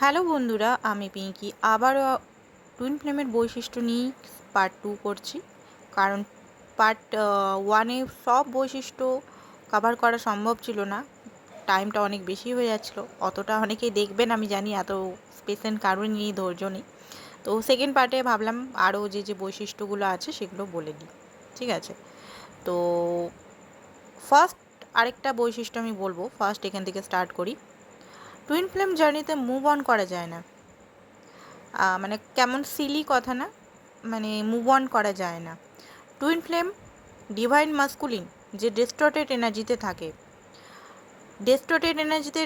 Hello বন্ধুরা, আমি পিঙ্কি। আবারও টুইন ফ্লেমের বৈশিষ্ট্য নিয়ে পার্ট টু করছি। কারণ পার্ট ওয়ানে সব বৈশিষ্ট্য কভার করা সম্ভব ছিল না। টাইমটা অনেক বেশি হয়ে যাচ্ছিল। অতটা অনেকেই দেখবেন, আমি জানি, এত পেশেন্ট কারোর নিয়ে ধৈর্য নেই। তো সেকেন্ড পার্টে ভাবলাম, আরও যে যে বৈশিষ্ট্যগুলো আছে, সেগুলো বলে দিই ঠিক আছে? তো ফার্স্ট আরেকটা বৈশিষ্ট্য আমি বলব। ফার্স্ট এখান থেকে স্টার্ট করি। টুইন ফ্লেম জার্নিতে মুভ অন করা যায় না। মানে কেমন সিলি কথা না মানে মুভ অন করা যায় না। টুইন ফ্লেম ডিভাইন মাস্কুলিন যে ডিস্টর্টেড এনার্জিতে থাকে। Distorted এনার্জিতে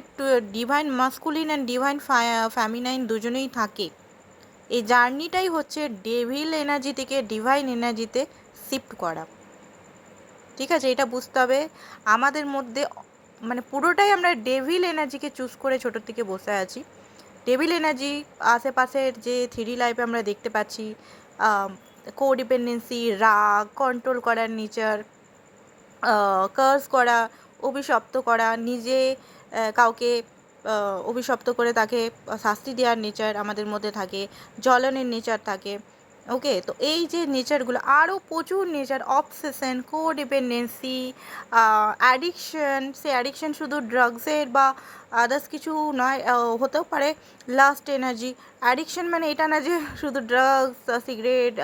divine masculine and divine feminine দুজনেই থাকে। এই জার্নিটাই হচ্ছে ডেভিল এনার্জি থেকে ডিভাইন এনার্জিতে শিফট করা। ঠিক আছে, এটা বুঝতে হবে। আমাদের মধ্যে মানে পুরোটাই আমরা ডেভিল এনার্জিকে চুজ করে ছোটোর থেকে বসে আছি। ডেভিল এনার্জি আশেপাশের যে থ্রি লাইফে আমরা দেখতে পাচ্ছি কোডিপেন্ডেন্সি রাগ কন্ট্রোল করার নেচার কার্স করা, অভিশপ্ত করা, নিজে কাউকে অভিশপ্ত করে তাকে শাস্তি দেওয়ার নেচার আমাদের মধ্যে থাকে, জ্বলনের নেচার থাকে। ওকে তো এই যে নেচারগুলো আরও প্রচুর নেচার অবসেশন কোডিপেন্ডেন্সি অ্যাডিকশন সে অ্যাডিকশন শুধু ড্রাগসের বা আদার্স কিছু নয় হতেও পারে লাস্ট এনার্জি অ্যাডিকশন মানে এটা না যে শুধু ড্রাগস সিগারেট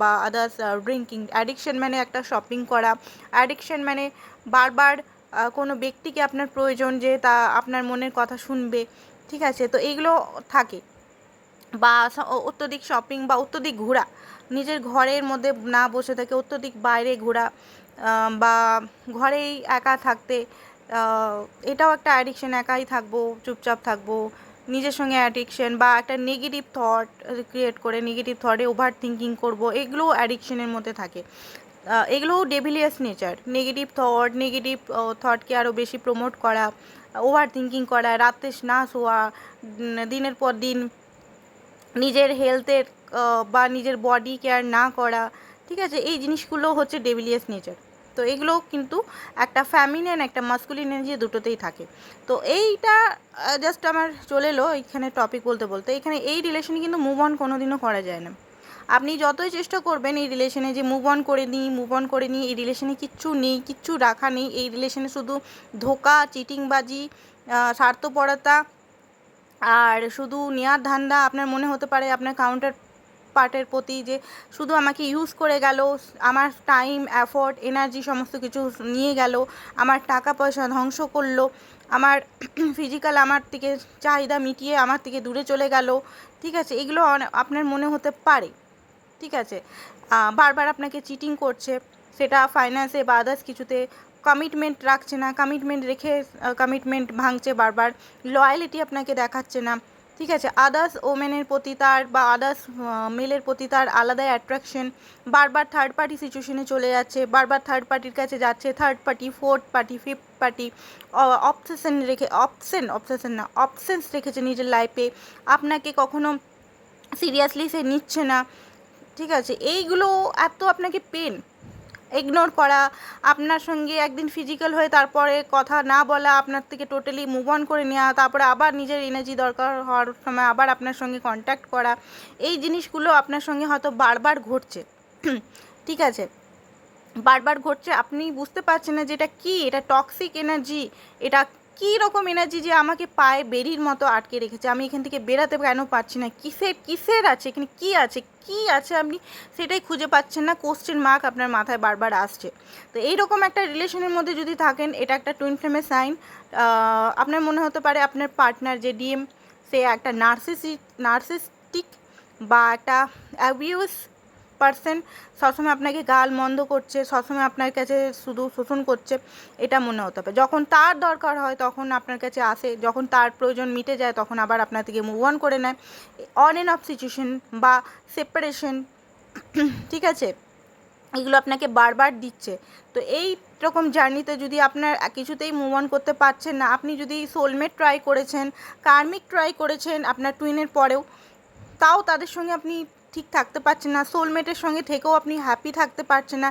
বা আদার্স ড্রিঙ্কিং অ্যাডিকশন মানে একটা শপিং করা অ্যাডিকশন মানে বারবার কোনো ব্যক্তিকে আপনার প্রয়োজন যে তা আপনার মনের কথা শুনবে, ঠিক আছে? তো এইগুলো থাকে। বা অত্যধিক শপিং বা অত্যধিক ঘোরা, নিজের ঘরের মধ্যে না বসে থেকে অত্যধিক বাইরে ঘোরা বা ঘরেই একা থাকতে এটাও একটা অ্যাডিকশন একাই থাকব, চুপচাপ থাকব, নিজের সঙ্গে অ্যাডিকশন বা একটা নেগেটিভ থট ক্রিয়েট করে নেগেটিভ থটে ওভার থিঙ্কিং করব, এগুলোও অ্যাডিকশনের মধ্যে থাকে। এগুলোও ডেভিলিয়াস নেচার নেগেটিভ থট নেগেটিভ থটকে আরও বেশি প্রমোট করা ওভার থিঙ্কিং করা, রাতে না শোয়া দিনের পর দিন নিজের হেলথের বা নিজের বডি কেয়ার না করা, ঠিক আছে? এই জিনিসগুলো হচ্ছে ডেভিলিয়াস নেচার তো এগুলো কিন্তু একটা ফ্যামিলিয়ান একটা মাস্কুলিন এনার্জি দুটোতেই থাকে। তো এইটা জাস্ট আমার চলে এলো এইখানে টপিক বলতে বলতে। এখানে এই রিলেশনে কিন্তু মুভ অন কোনো দিনও করা যায় না। আপনি যতই চেষ্টা করবেন এই রিলেশনে যে মুভ অন করে নিই মুভ অন করে নিই, এই রিলেশনে কিচ্ছু নেই, কিচ্ছু রাখা নেই। এই রিলেশনে শুধু ধোকা চিটিংবাজি স্বার্থপরতা আর শুধু নেওয়ার ধান্দা আপনার মনে হতে পারে আপনার কাউন্টার পার্টের প্রতি যে শুধু আমাকে ইউজ করে গেল, আমার টাইম অ্যাফোর্ট এনার্জি সমস্ত কিছু নিয়ে গেল, আমার টাকা পয়সা ধ্বংস করল, আমার ফিজিক্যাল আমার থেকে চাহিদা মিটিয়ে আমার থেকে দূরে চলে গেল, ঠিক আছে? এগুলো আপনার মনে হতে পারে, ঠিক আছে? বারবার আপনাকে চিটিং করছে, সেটা ফাইন্যান্সে বা আদার্স কিছুতে কমিটমেন্ট রাখছে না কমিটমেন্ট রেখে কমিটমেন্ট ভাঙছে বারবার। লয়ালিটি আপনাকে দেখাচ্ছে না। ঠিক আছে আদার্স ওমেনের প্রতি তার বা আদার্স মেলের প্রতি তার আলাদাই অ্যাট্রাকশন বারবার থার্ড পার্টি সিচুয়েশনে চলে যাচ্ছে, বারবার থার্ড পার্টির কাছে যাচ্ছে third party fourth party fifth party obsession রেখে অপশন অবসেশন না অপশনস রেখেছে নিজের লাইফে আপনাকে কখনো সিরিয়াসলি সে নিচ্ছে না। ঠিক আছে, এইগুলো এত আপনাকে পেন ইগনোর করা, আপনার সঙ্গে একদিন ফিজিক্যাল হয়ে তারপরে কথা না বলা, আপনার থেকে টোটালি মুভ অন করে নেওয়া, তারপরে আবার নিজের এনার্জি দরকার হওয়ার সময় আবার আপনার সঙ্গে কন্ট্যাক্ট করা, এই জিনিসগুলো আপনার সঙ্গে হয়তো বারবার ঘটছে। ঠিক আছে? বারবার ঘটছে, আপনি বুঝতে পারছেন না যে এটা কী, এটা টক্সিক এনার্জি এটা কী রকম এনার্জি যে আমাকে পায়ে বেরির মতো আটকে রেখেছে? আমি এখান থেকে বেরাতে কেন পারছি না? কিসের কিসের আছে? এখানে কী আছে? কী আছে? আপনি সেটাই খুঁজে পাচ্ছেন না। কোশ্চেন মার্ক আপনার মাথায় বারবার আসছে। তো এইরকম একটা রিলেশনের মধ্যে যদি থাকেন, এটা একটা টুইন ফ্লেমের সাইন আপনার মনে হতে পারে আপনার পার্টনার যে ডিএম সে একটা নার্সিসি নার্সিস্টিক বা একটা অ্যাবিউস পার্সন সবসময় আপনাকে গাল মন্দ করছে, সবসময় আপনার কাছে শুধু শোষণ করছে, এটা মনে হতে হবে। যখন তার দরকার হয় তখন আপনার কাছে আসে, যখন তার প্রয়োজন মিটে যায় তখন আবার আপনার থেকে মুভ অন করে নেয়। অন এন্ড অফ সিচুয়েশন বা সেপারেশন ঠিক আছে? এগুলো আপনাকে বারবার দিচ্ছে। তো এই রকম জার্নিতে যদি আপনার কিছুতেই মুভ অন করতে পারছেন না, আপনি যদি সোলমেট ট্রাই করেছেন কার্মিক ট্রাই করেছেন আপনার টুইনের পরেও, তাও তাদের সঙ্গে আপনি ঠিক থাকতে পারছেন না সোলমেটের সঙ্গে থেকেও আপনি হ্যাপি থাকতে পারছেন না।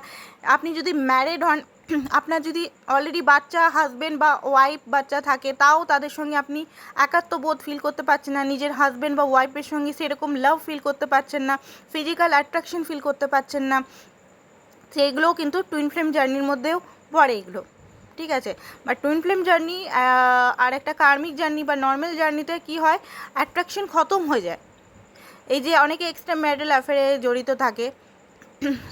আপনি যদি ম্যারিড হন, আপনার যদি অলরেডি বাচ্চা হাজবেন্ড বা ওয়াইফ বাচ্চা থাকে, তাও তাদের সঙ্গে আপনি একাত্মবোধ ফিল করতে পারছেন না। নিজের হাজবেন্ড বা ওয়াইফের সঙ্গে সেরকম লাভ ফিল করতে পারছেন না ফিজিক্যাল অ্যাট্রাকশন ফিল করতে পারছেন না। সেগুলোও কিন্তু টুইন ফ্লেম জার্নির মধ্যেও পড়ে এগুলো, ঠিক আছে? বা টুইন ফ্লেম জার্নি আর একটা কার্মিক জার্নি বা নর্মাল জার্নিতে কি হয়? অ্যাট্রাকশন খতম হয়ে যায়। এই যে অনেকে এক্সট্রা ম্যারিটাল অ্যাফেয়ারে জড়িত থাকে,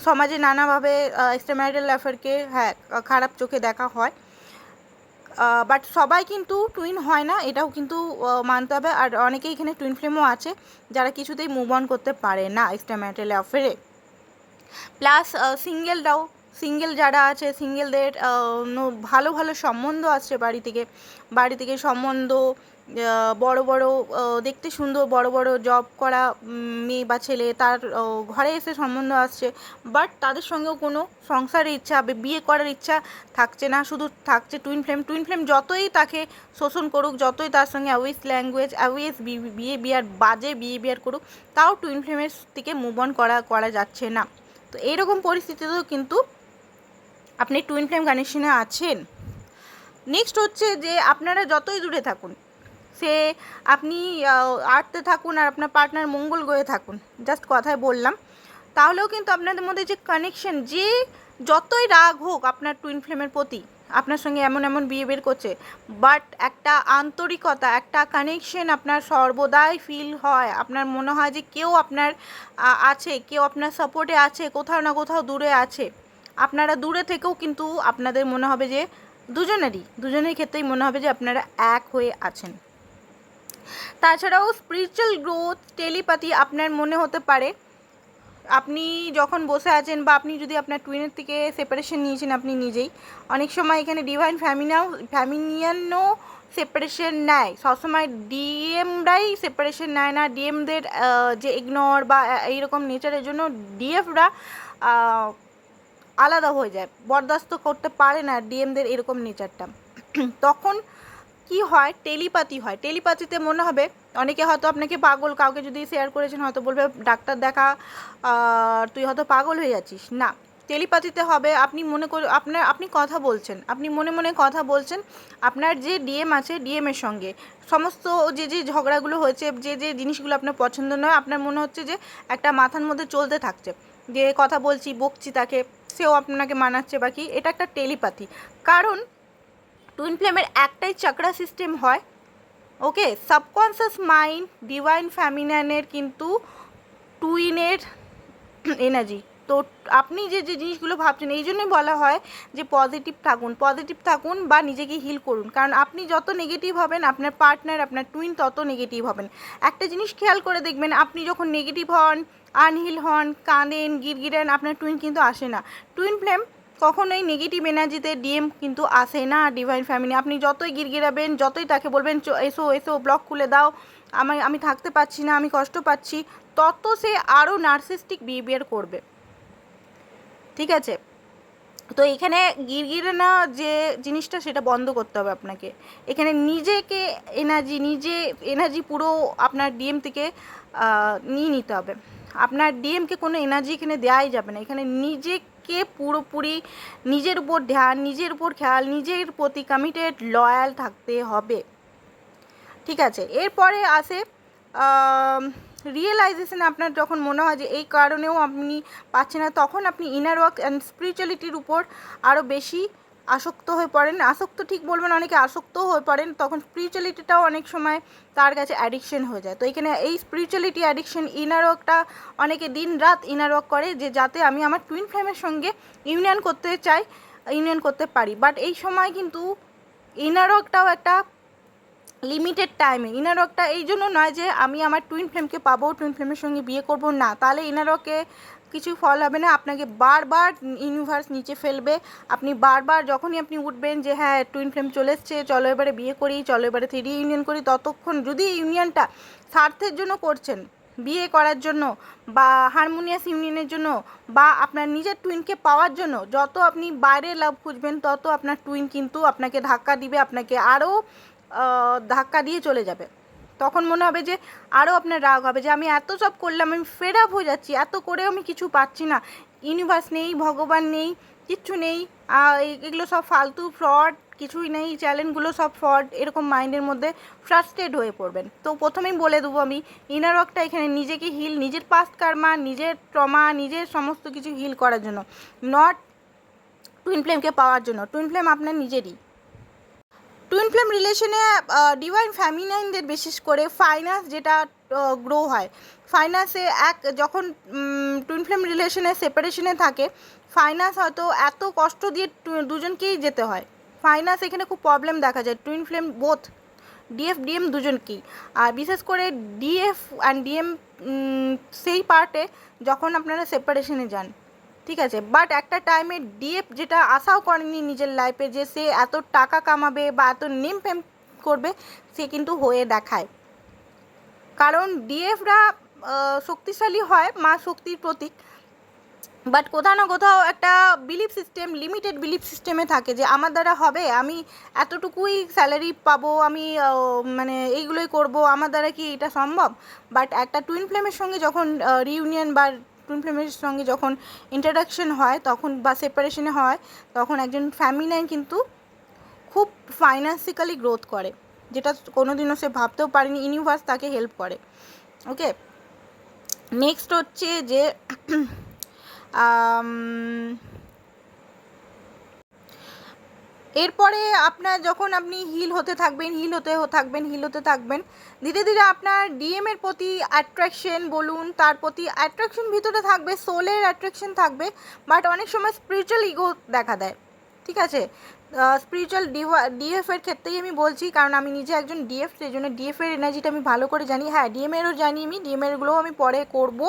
সমাজে নানাভাবে এক্সট্রা ম্যারিটাল অ্যাফেয়ারকে হ্যাঁ খারাপ চোখে দেখা হয়। বাট সবাই কিন্তু টুইন হয় না, এটাও কিন্তু মানতে হবে। আর অনেকেই এখানে টুইন ফ্লেমও আছে, যারা কিছুতেই মুভ অন করতে পারে না এক্সট্রা ম্যারিটাল অ্যাফেয়ারে প্লাস সিঙ্গেলরাও সিঙ্গেল যারা আছে সিঙ্গেলদের ভালো ভালো সম্বন্ধ আসছে বাড়ি থেকে। বাড়ি থেকে সম্বন্ধ বড় বড় দেখতে সুন্দর, বড় বড় জব করা মেয়ে বা ছেলে, তার ঘরে এসে সম্বন্ধ আসছে। বাট তাদের সঙ্গেও কোনো সংসারের ইচ্ছা বিয়ে করার ইচ্ছা থাকছে না। শুধু থাকছে টুইন ফ্লেম টুইন ফ্লেম যতই তাকে শোষণ করুক, যতই তার সঙ্গে অ্যাওয়েস ল্যাঙ্গুয়েজ অ্যাওয়েস বিয়ে বিয়ার বাজে বিয়ে বিয়ার করুক, তাও টুইন ফ্লেমের থেকে মুভ অন করা করা যাচ্ছে না। তো এইরকম পরিস্থিতিতেও কিন্তু আপনি টুইন ফ্লেম কানেকশনে আছেন। নেক্সট হচ্ছে যে আপনারা যতই দূরে থাকুন সে আপনি আর্টতে থাকুন আর আপনার পার্টনার মঙ্গল গ্রহে থাকুন। জাস্ট কথায় বললাম। তাহলেও কিন্তু আপনাদের মধ্যে যে কানেকশন যে যতই রাগ হোক আপনার টুইন ফ্লেমের প্রতি, আপনার সঙ্গে এমন এমন বিয়ে বের করছে বাট একটা আন্তরিকতা, একটা কানেকশন আপনার সর্বদাই ফিল হয়। আপনার মনে হয় যে কেউ আপনার আছে, কেউ আপনার সাপোর্টে আছে, কোথাও না কোথাও দূরে আছে। আপনারা দূরে থেকেও কিন্তু আপনাদের মনে হবে যে দুজনেরই, দুজনের ক্ষেত্রেই মনে হবে যে আপনারা এক হয়ে আছেন। তাছাড়াও স্পিরিচুয়াল গ্রোথ টেলিপাতি আপনার মনে হতে পারে। আপনি যখন বসে আছেন বা আপনি যদি আপনার টুইনের থেকে সেপারেশন নিয়েছেন আপনি নিজেই, অনেক সময় এখানে ডিভাইন ফ্যামিনাও ফ্যামিনিয়ানও সেপারেশন নেয়। সবসময় ডিএমরাই সেপারেশন নেয় না। ডিএমদের যে ইগনোর বা এইরকম নেচারের জন্য ডিএফরা আলাদা হয়ে যায়। বরদাস্ত করতে পারে না ডিএমদের এরকম নেচারটা তখন কি হয়? টেলিপাতি হয়। টেলিপাতিতে মনে হবে, অনেকে হয়তো আপনাকে পাগল, কাউকে যদি শেয়ার করেছেন, হয়তো বলবে, ডাক্তার দেখা তুই হয়তো পাগল হয়ে যাচ্ছিস। না টেলিপাতিতে হবে, আপনি মনে করে, আপনার, আপনি কথা বলছেন, আপনি মনে মনে কথা বলছেন, আপনার যে ডিএম আছে ডিএমের সঙ্গে। সমস্ত যে যে ঝগড়াগুলো হয়েছে, যে যে জিনিসগুলো আপনার পছন্দ নয়, আপনার মনে হচ্ছে যে একটা মাথার মধ্যে চলতে থাকছে, যে কথা বলছি, বকছি তাকে, সেও আপনাকে মানাচ্ছে বা কি, এটা একটা টেলিপাথি কারণ টুইন ফ্লেমের একটাই চাকরা সিস্টেম হয়। ওকে সাবকনসিয়াস মাইন্ড ডিভাইন ফ্যামিনানের কিন্তু টুইনের এনার্জি তো আপনি যে যে জিনিসগুলো ভাবছেন, এই জন্যই বলা হয় যে পজিটিভ থাকুন পজিটিভ থাকুন বা নিজেকে হিল করুন। কারণ আপনি যত নেগেটিভ হবেন, আপনার পার্টনার আপনার টুইন তত নেগেটিভ হবেন। একটা জিনিস খেয়াল করে দেখবেন, আপনি যখন নেগেটিভ হন আনহিল হন, কাঁদেন, গিরগিরেন, আপনার টুইন কিন্তু আসে না। টুইন ফ্লেম কখনোই নেগেটিভ এনার্জিতে ডিএম কিন্তু আসে না ডিভাইন ফ্যামিলি আপনি যতই গিরগিরাবেন, যতই তাকে বলবেন, "চ- এসো এসো ব্লক খুলে দাও। আমি আমি থাকতে পারছি না, আমি কষ্ট পাচ্ছি। তত সে আরও নার্সিস্টিক বিহেভিয়ার করবে। ঠিক আছে? তো এখানে গিরগিরানো যে জিনিসটা, সেটা বন্ধ করতে হবে আপনাকে। এখানে নিজেকে এনার্জি নিজে এনার্জি পুরো আপনার ডিএম থেকে নিয়ে নিতে হবে। আপনার ডিএমকে কোনো এনার্জি এখানে দেওয়াই যাবে না। এখানে নিজেকে পুরোপুরি নিজের উপর ধ্যান, নিজের উপর খেয়াল, নিজের প্রতি কমিটেড লয়াল থাকতে হবে। ঠিক আছে? এরপরে আসে রিয়েলাইজেশন আপনার যখন মনে হয় যে এই কারণেও আপনি পাচ্ছেন না, তখন আপনি ইনার ওয়ার্ক অ্যান্ড স্পিরিচুয়ালিটির উপর আরও বেশি আসক্ত হয়ে পড়েন। আসক্ত ঠিক বলবেন অনেকে আসক্তও হয়ে পড়েন। তখন স্পিরিচুয়ালিটিটাও অনেক সময় তার কাছে অ্যাডিকশন হয়ে যায়। তো এখানে এই স্পিরিচুয়ালিটি অ্যাডিকশন ইনার অনেকে দিন রাত ইনার করে যে যাতে আমি আমার টুইন ফ্লেমের সঙ্গে ইউনিয়ন করতে চাই ইউনিয়ন করতে পারি। বাট এই সময় কিন্তু ইনার একটা লিমিটেড টাইমে ইনারকটা এই জন্য নয় যে আমি আমার টুইন ফ্লেমকে পাবো টুইন ফ্লেমের সঙ্গে বিয়ে করব না। তাহলে ইনারকে কিছু ফল হবে না। আপনাকে বারবার ইউনিভার্স নিচে ফেলবে। আপনি বারবার যখনই আপনি উঠবেন যে হ্যাঁ টুইন ফ্লেম চলে এসছে, চলো এবারে বিয়ে করি, চলো এবারে থ্রি ইউনিয়ন করি, ততক্ষণ যদি ইউনিয়নটা স্বার্থের জন্য করছেন, বিয়ে করার জন্য বা হারমোনিয়াস ইউনিয়নের জন্য বা আপনার নিজের টুইনকে পাওয়ার জন্য যত আপনি বাইরে লাভ খুঁজবেন, তত আপনার টুইন কিন্তু আপনাকে ধাক্কা দিবে, আপনাকে আরও ধাক্কা দিয়ে চলে যাবে। তখন মনে হবে যে আরও আপনার রাগ হবে, যে আমি এত সব করলাম, আমি ফেড আপ হয়ে যাচ্ছি, এত করেও আমি কিছু পাচ্ছি না। ইউনিভার্স নেই, ভগবান নেই, কিচ্ছু নেই এগুলো সব ফালতু ফ্রড কিছুই নেই চ্যালেঞ্জগুলো সব ফ্রড এরকম মাইন্ডের মধ্যে ফ্রাস্ট্রেট হয়ে পড়বেন। তো প্রথমেই বলে দেবো আমি ইনার ওয়ার্কটা এখানে নিজেকে হিল নিজের পাস্ট কার্মা নিজের ট্রমা নিজের সমস্ত কিছু হিল করার জন্য নট টুইন ফ্লেমকে পাওয়ার জন্য টুইন ফ্লেম আপনার নিজেরই। টুইন ফ্লেম রিলেশনে ডিভাইন ফ্যামিনাইনদের বিশেষ করে ফাইন্যান্স যেটা গ্রো হয়। ফাইন্যান্সে এক, যখন টুইন ফ্লেম রিলেশনে সেপারেশনে থাকে ফাইন্যান্স হয়তো এত কষ্ট দিয়ে দুজনকেই যেতে হয়। ফাইন্যান্স এখানে খুব প্রবলেম দেখা যায়। Twin flame both DF DM দুজনকেই। আর বিশেষ করে ডিএফ অ্যান্ড ডিএম সেই পার্টে যখন আপনারা সেপারেশনে যান ঠিক আছে? বাট একটা টাইমে ডিএফ যেটা আশাও করেনি নিজের লাইফে যে সে এত টাকা কামাবে বা এত নেম ফেম করবে, সে কিন্তু হয়ে দেখায়। কারণ ডিএফরা শক্তিশালী হয় মা শক্তির প্রতীক। বাট কোথাও না কোথাও একটা বিলিফ সিস্টেম লিমিটেড বিলিফ সিস্টেমে থাকে যে আমার দ্বারা হবে, আমি এতটুকুই স্যালারি পাবো, আমি মানে এইগুলোই করব, আমার দ্বারা কি এটা সম্ভব? বাট একটা টুইন ফ্লেমের সঙ্গে যখন রিউনিয়ন বা টুইন ফ্লেমের সঙ্গে যখন ইন্টারাকশন হয়, তখন বা সেপারেশনে হয়, তখন একজন ফ্যামিনাইন কিন্তু খুব ফাইন্যান্সিক্যালি গ্রোথ করে, যেটা কোনোদিনও সে ভাবতেও পারেনি ইউনিভার্স তাকে হেল্প করে ওকে নেক্সট হচ্ছে যে আম, এরপরে আপনার যখন আপনি হিল হতে থাকবেন, হিল হতে থাকবেন, হিল হতে থাকবেন, ধীরে ধীরে আপনার ডিএম এর প্রতি অ্যাট্রাকশন বলুন, তার প্রতি অ্যাট্রাকশন ভিতরে থাকবে সোলের অ্যাট্রাকশন থাকবে বাট অনেক সময় স্পিরিচুয়াল ইগো দেখা দেয়। ঠিক আছে? স্পিরিচুয়াল ডিএফ এর ক্ষেত্রেই আমি বলছি, কারণ আমি নিজে একজন ডিএফ সেই জন্য ডিএফ এর এনার্জিটা আমি ভালো করে জানি। হ্যাঁ ডিএমএরও জানি আমি ডিএম এরগুলোও আমি পরে করব।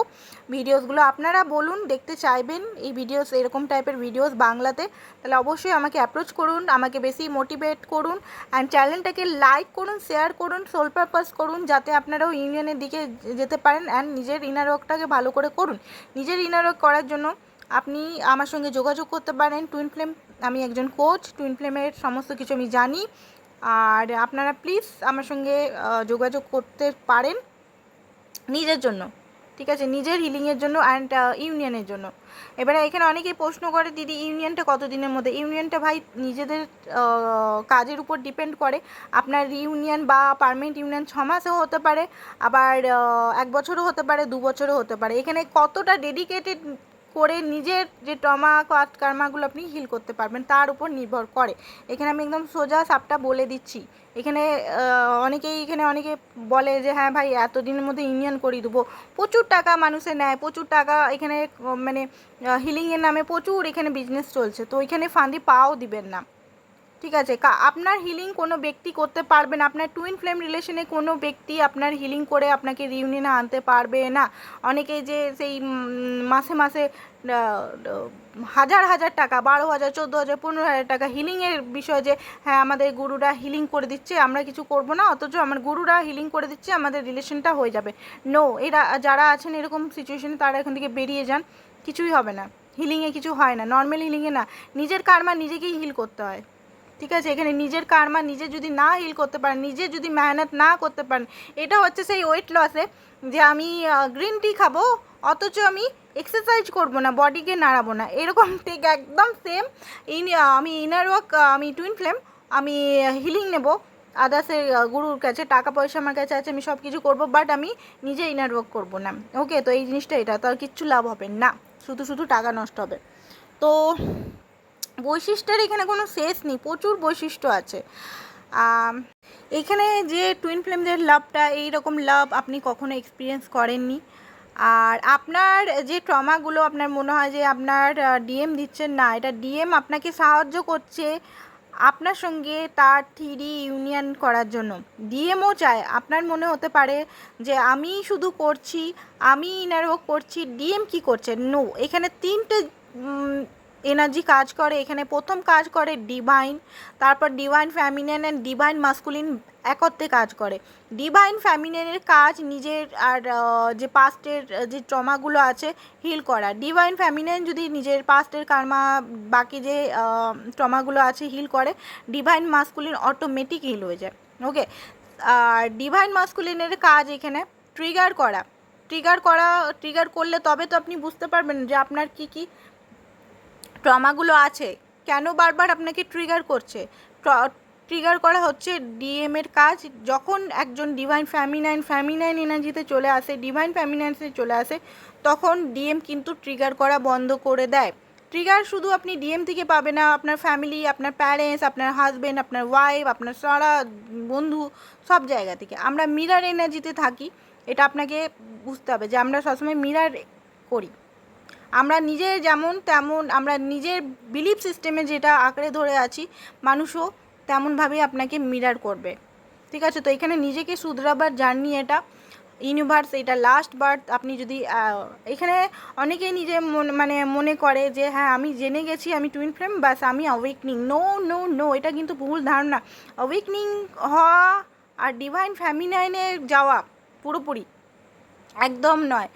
ভিডিওসগুলো আপনারা বলুন, দেখতে চাইবেন এই ভিডিওস এরকম টাইপের ভিডিওস বাংলাতে। তাহলে অবশ্যই আমাকে অ্যাপ্রোচ করুন, আমাকে বেশি মোটিভেট করুন অ্যান্ড চ্যানেলটাকে লাইক করুন শেয়ার করুন সোল পারপাস করুন, যাতে আপনারাও ইউনিয়নের দিকে যেতে পারেন অ্যান্ড নিজের ইনার ওয়ার্কটাকে ভালো করে করুন। নিজের ইনার ওয়ার্ক করার জন্য আপনি আমার সঙ্গে যোগাযোগ করতে পারেন টুইন ফ্লেম আমি একজন কোচ টুইন ফ্লেমের সমস্ত কিছু আমি জানি। আর আপনারা প্লিজ আমার সঙ্গে যোগাযোগ করতে পারেন নিজের জন্য, ঠিক আছে? নিজের হিলিংয়ের জন্য অ্যান্ড ইউনিয়নের জন্য। এবারে এখানে অনেকেই প্রশ্ন করে, দিদি ইউনিয়নটা কত দিনের মধ্যে? ইউনিয়নটা ভাই নিজেদের কাজের উপর ডিপেন্ড করে। আপনার ইউনিয়ন বা পারমানেন্ট ইউনিয়ন ছ মাসেও হতে পারে, আবার এক বছরও হতে পারে, দু বছরও হতে পারে। এখানে কতটা ডেডিকেটেড করে নিজের যে টমা কার্মাগুলো আপনি হিল করতে পারবেন, তার উপর নির্ভর করে। এখানে আমি একদম সোজা সাপটা বলে দিচ্ছি। এখানে অনেকেই এখানে অনেকে বলে যে হ্যাঁ ভাই, এতদিনের মধ্যে ইউনিয়ন করিয়ে দেবো। প্রচুর টাকা মানুষে নেয়, প্রচুর টাকা এখানে মানে হিলিংয়ের নামে প্রচুর এখানে বিজনেস চলছে। তো এখানে ফান্দি পাও দিবেন না। ঠিক আছে আপনার হিলিং কোনো ব্যক্তি করতে পারবে না, আপনার টুইন ফ্লেম রিলেশনে কোনো ব্যক্তি আপনার হিলিং করে আপনাকে রিউনিয়নে আনতে পারবে না। অনেকে যে সেই মাসে মাসে হাজার হাজার টাকা, বারো হাজার, চোদ্দ হাজার, পনেরো হাজার টাকা হিলিংয়ের বিষয় যে হ্যাঁ আমাদের গুরুরা হিলিং করে দিচ্ছে, আমরা কিছু করব না, অথচ আমার গুরুরা হিলিং করে দিচ্ছে, আমাদের রিলেশনটা হয়ে যাবে। নো এরা, যারা আছেন এরকম সিচুয়েশনে তারা এখান থেকে বেরিয়ে যান, কিছুই হবে না। হিলিংয়ে কিছু হয় না নর্মাল হিলিংয়ে না, নিজের কার্মা নিজেকেই হিল করতে হয়। ঠিক আছে? এখানে নিজের কার্মা নিজে যদি না হিল করতে পারেন, নিজে যদি মেহনত না করতে পারেন, এটা হচ্ছে সেই ওয়েট লসে যে আমি গ্রিন টি খাব, অথচ আমি এক্সারসাইজ করব না বডিকে নাড়াবো না। এরকম ঠিক একদম সেম ইন আমি ইনার ওয়ার্ক আমি টুইন ফ্লেম আমি হিলিং নেব। আদার্সের গুরুর কাছে, টাকা পয়সা আমার কাছে আছে, আমি সব কিছু করব বাট আমি নিজে ইনার ওয়ার্ক করব না। ওকে তো এই জিনিসটা এটা, তো আর কিচ্ছু লাভ হবে না। শুধু শুধু টাকা নষ্ট হবে। তো বৈশিষ্ট্যের এখানে কোনো শেষ নেই, প্রচুর বৈশিষ্ট্য আছে। এখানে যে টুইন ফ্লেমদের লাভটা এইরকম লাভ আপনি কখনো এক্সপিরিয়েন্স করেননি। আর আপনার যে ট্রমাগুলো আপনার মনে হয় যে আপনার ডিএম দিচ্ছেন না, এটা ডিএম আপনাকে সাহায্য করছে আপনার সঙ্গে তার থ্রি ইউনিয়ন করার জন্য। ডিএমও চায়, আপনার মনে হতে পারে যে আমি শুধু করছি, আমি ইনার করছি ডিএম কি করছে? নো এখানে তিনটে এনার্জি কাজ করে, এখানে প্রথম কাজ করে ডিভাইন তারপর divine feminine and divine masculine একত্রে কাজ করে। ডিভাইন ফ্যামিলিয়ানের কাজ নিজের আর যে পাস্টের যে ট্রমাগুলো আছে হিল করা। ডিভাইন ফ্যামিলিয়ান যদি নিজের পাস্টের কার্মা বাকি যে ট্রমাগুলো আছে হিল করে ডিভাইন মাস্কুলিন অটোমেটিক হিল হয়ে যায়। ওকে আর ডিভাইন মাস্কুলিনের কাজ এখানে ট্রিগার করা। ট্রিগার করা ট্রিগার করলে তবে তো আপনি বুঝতে পারবেন যে আপনার কি কি ট্রমাগুলো আছে, কেন বারবার আপনাকে ট্রিগার করছে? ট্রিগার করা হচ্ছে ডিএম এর কাজ, যখন একজন ডিভাইন ফ্যামিনাইন ফ্যামিনাইন এনার্জিতে চলে আসে ডিভাইন ফ্যামিনাইন্সে চলে আসে, তখন ডিএম কিন্তু ট্রিগার করা বন্ধ করে দেয়। ট্রিগার শুধু আপনি ডিএম থেকে পাবে না, আপনার ফ্যামিলি আপনার প্যারেন্টস আপনার হাজবেন্ড আপনার ওয়াইফ আপনার সারা বন্ধু, সব জায়গা থেকে। আমরা মিরার এনার্জিতে থাকি, এটা আপনাকে বুঝতে হবে যে আমরা সবসময় মিরার করি। আমরা নিজে যেমন তেমন আমরা নিজের বিলিফ সিস্টেমে যেটা আঁকড়ে ধরে আছি, মানুষও তেমনভাবেই আপনাকে মিরার করবে। ঠিক আছে? তো এখানে নিজেকে শুধরাবার জার্নি এটা। ইউনিভার্স এটা লাস্ট বার্থ আপনি যদি এখানে অনেকেই নিজে মন- মানে করে যে হ্যাঁ আমি জেনে গেছি, আমি টুইন ফ্রেম বাস আমি অ্যাওয়েকনিং নো নো নো এটা কিন্তু ভুল ধারণা। অ্যাওয়েকনিং হওয়া আর ডিভাইন ফ্যামিনাইনে যাওয়া, পুরোপুরি। একদম নয়।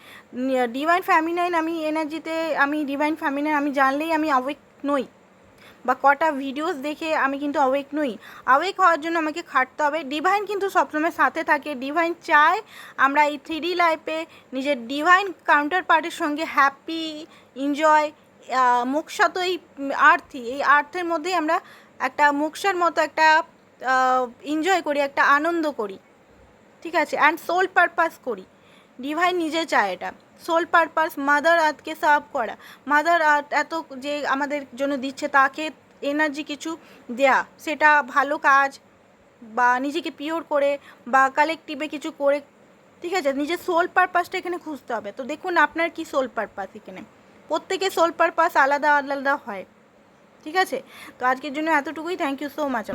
ডিভাইন ফ্যামিনাইন আমি এনার্জিতে, আমি ডিভাইন ফ্যামিনাইন আমি জানলেই আমি অ্যাওয়েক নই। বা কটা ভিডিওস দেখে আমি কিন্তু অ্যাওয়েক নই। অ্যাওয়েক হওয়ার জন্য আমাকে খাটতে হবে। ডিভাইন কিন্তু সবসময় সাথে থাকে। ডিভাইন চায় আমরা এই থ্রি লাইফে নিজের ডিভাইন কাউন্টার পার্টের সঙ্গে হ্যাপি এনজয় মোক্ষা তো এই আর্থই এই আর্থের মধ্যেই আমরা একটা মোক্ষার মতো একটা এনজয় করি, একটা আনন্দ করি। ঠিক আছে? অ্যান্ড সোল পারপাস করি। ডিভাইন নিজে চায় এটা। সোল পারপাস মাদার আর্থকে সার্ভ করা। মাদার আর্থ এত যে আমাদের জন্য দিচ্ছে, তাকে এনার্জি কিছু দেয়া। সেটা ভালো কাজ বা নিজেকে পিওর করে বা কালেকটিভে কিছু করে, ঠিক আছে? নিজের সোল পারপাসটা এখানে খুঁজতে হবে। তো দেখুন আপনার কি সোল পারপাস এখানে। প্রত্যেকের সোল পারপাস আলাদা আলাদা হয়। ঠিক আছে? তো আজকের জন্য এতটুকুই। Thank you so much